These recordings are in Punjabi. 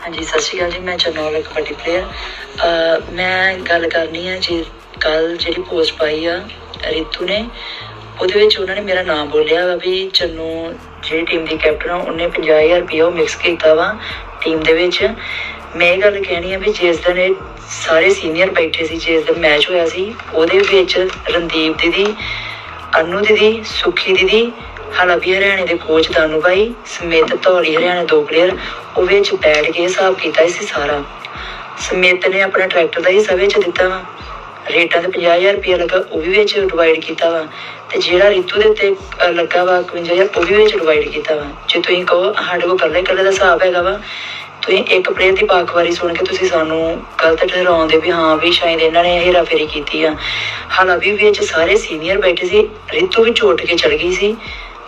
ਹਾਂਜੀ, ਸਤਿ ਸ਼੍ਰੀ ਅਕਾਲ ਜੀ, ਮੈਂ ਚਰਨੌਲ ਕਬੱਡੀ ਪਲੇਅਰ ਮੈਂ ਗੱਲ ਕਰਨੀ ਹੈ ਜੀ ਕੱਲ ਜਿਹੜੀ ਪੋਸਟ ਪਾਈ ਆ, ਰਿਤੂ ਨੇ, ਉਹਦੇ ਵਿੱਚ ਉਹਨਾਂ ਨੇ ਮੇਰਾ ਨਾਮ ਬੋਲਿਆ ਵਾ ਵੀ ਚੰਨੂ ਜਿਹੜੀ ਟੀਮ ਦੀ ਕੈਪਟਨ ਆ, ਉਹਨੇ 50000 ਰੁਪਏ ਉਹ ਮਿਕਸ ਕੀਤਾ ਵਾ ਟੀਮ ਦੇ ਵਿੱਚ। ਮੈਂ ਇਹ ਗੱਲ ਕਹਿਣੀ ਆ ਵੀ ਜਿਸ ਦਿਨ ਇਹ ਸਾਰੇ ਸੀਨੀਅਰ ਬੈਠੇ ਸੀ, ਜਿਸ ਦਿਨ ਮੈਚ ਹੋਇਆ ਸੀ, ਉਹਦੇ ਵਿੱਚ ਰਣਦੀਪ ਦੀਦੀ, ਅਨੂ ਦੀਦੀ, ਸੁਖੀ ਦੀਦੀ, ਹਾਲਾਂਕਿ ਹਰਿਆਣੇ ਦੇ ਕੋਚ ਦਾਨੂ ਭਾਈ, ਸਮੇਤ ਧੌਲੀ ਹਰਿਆਣਾ ਦੋ ਪਲੇਅਰ ਉਹ ਵਿੱਚ ਬੈਠ ਕੇ ਹਿਸਾਬ ਕੀਤਾ ਸੀ ਸਾਰਾ। ਸਮੇਤ ਨੇ ਆਪਣਾ ਟਰੈਕਟਰ ਦਾ ਹਿੱਸਾ ਵਿੱਚ ਦਿੱਤਾ ਵਾ। ਰੇਟਾਂ ਤੇ 50000 ਰੁਪਏ ਲੱਗਾ, ਉਹ ਵੀ ਵਿੱਚ ਡਿਵਾਈਡ ਕੀਤਾ ਵਾ। ਤੇ ਜਿਹੜਾ ਰਿਤੂ ਦੇ ਉੱਤੇ ਲੱਗਾ ਵਾ 51000 ਉਹ ਵੀ ਵਿੱਚ ਡਿਵਾਈਡ ਕੀਤਾ ਵਾ। ਜੇ ਤੁਸੀਂ ਕਹੋ, ਸਾਡੇ ਕੋਲ ਕੱਲੇ ਕੱਲੇ ਦਾ ਹਿਸਾਬ ਹੈਗਾ ਵਾ ਤੁਸੀਂ ਇੱਕ ਪਲੇਅਰ ਦੀ ਬਾਖਵਾਰੀ ਸੁਣ ਕੇ ਤੁਸੀਂ ਸਾਨੂੰ ਗਲਤ ਠਹਿਰਾਉਂਦੇ ਵੀ ਹਾਂ, ਵੀ ਸ਼ਾਇਦ ਇਹਨਾਂ ਨੇ ਹੇਰਾਫੇਰੀ ਕੀਤੀ ਆ। ਹਾਲਾਂਕਿ ਵਿੱਚ ਸਾਰੇ ਸੀਨੀਅਰ ਬੈਠੇ ਸੀ, ਰਿਤੂ ਵੀ ਚੋਟ ਕੇ ਚੜ ਗਈ ਸੀ।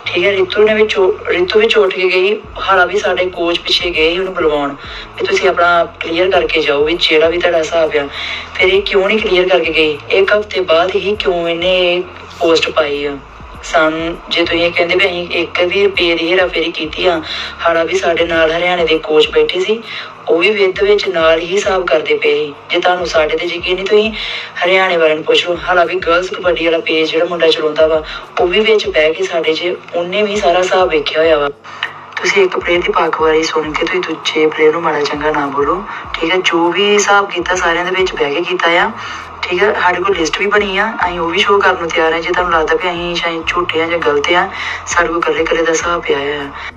ਠੀਕ ਹੈ, ਰਿਤੂ ਨੇ ਵੀ ਰਿਤੂ ਵੀ ਚੋਟ ਕੇ ਗਈ ਹਾਲਾ ਸਾਡੇ ਕੋਚ ਪਿੱਛੇ ਗਏ ਸੀ ਉਹਨੂੰ ਬੁਲਵਾਉਣ, ਵੀ ਤੁਸੀਂ ਆਪਣਾ ਕਲੀਅਰ ਕਰਕੇ ਜਾਓ ਵੀ ਜਿਹੜਾ ਵੀ ਤੁਹਾਡਾ ਹਿਸਾਬ ਆ। ਫਿਰ ਇਹ ਕਿਉਂ ਨਹੀਂ ਕਲੀਅਰ ਕਰਕੇ ਗਈ ਇੱਕ ਹਫ਼ਤੇ ਬਾਅਦ ਹੀ ਕਿਉਂ ਇਹਨੇ ਪੋਸਟ ਪਾਈ ਆ? ਸਾਨੂੰ ਜੇ ਤੁਸੀਂ ਇਹ ਕਹਿੰਦੇ ਵੀ ਅਸੀਂ ਇੱਕ ਵੀ ਰੁਪਏ ਦੀ ਹੇਰਾਫੇਰੀ ਕੀਤੀ ਆ ਹਾਲਾ ਵੀ ਸਾਡੇ ਨਾਲ ਹਰਿਆਣੇ ਦੇ ਕੋਚ ਬੈਠੇ ਸੀ, ਉਹ ਵੀ ਵਿਦ ਵਿੱਚ ਨਾਲ ਹੀ ਹਿਸਾਬ ਕਰਦੇ ਪਏ ਸੀ। ਜੇ ਤੁਹਾਨੂੰ ਸਾਡੇ ਤੇ ਯਕੀਨ ਨਹੀਂ, ਤੁਸੀਂ ਹਰਿਆਣੇ ਵਾਲਿਆਂ ਨੂੰ ਪੁੱਛ ਹਾਲਾ ਵੀ ਗਰਲਸ ਕਬੱਡੀ ਵਾਲਾ ਪੇਜ ਜਿਹੜਾ ਮੁੰਡਾ ਚਲਾਉਂਦਾ ਵਾ, ਉਹ ਵੀ ਵਿੱਚ ਬਹਿ ਕੇ ਸਾਡੇ 'ਚ ਉਹਨੇ ਵੀ ਸਾਰਾ ਹਿਸਾਬ ਵੇਖਿਆ ਹੋਇਆ ਵਾ। ਤੁਸੀਂ ਇੱਕ ਪਲੇਅਰ ਦੀ ਬਾਰੇ ਸੁਣ ਕੇ ਤੁਸੀਂ ਦੂਜੇ ਪਲੇਅਰ ਨੂੰ ਮਾੜਾ ਚੰਗਾ ਨਾ ਬੋਲੋ, ਠੀਕ ਹੈ? ਜੋ ਵੀ ਹਿਸਾਬ ਕੀਤਾ ਸਾਰਿਆਂ ਦੇ ਵਿੱਚ ਬਹਿ ਕੇ ਕੀਤਾ ਆ। ਠੀਕ ਹੈ ਸਾਡੇ ਕੋਲ ਲਿਸਟ ਵੀ ਬਣੀ ਆ, ਅਸੀਂ ਉਹ ਵੀ ਸ਼ੋਅ ਕਰਨ ਨੂੰ ਤਿਆਰ ਆ, ਜੇ ਤੁਹਾਨੂੰ ਲੱਗਦਾ ਵੀ ਅਸੀਂ ਸ਼ਾਇਦ ਝੂਠੇ ਆ ਜਾਂ ਗਲਤ ਆ, ਸਾਡੇ ਕੋਲ ਇਕੱਲੇ ਇਕੱਲੇ ਦਾ ਹਿਸਾਬ ਪਿਆ ਆ।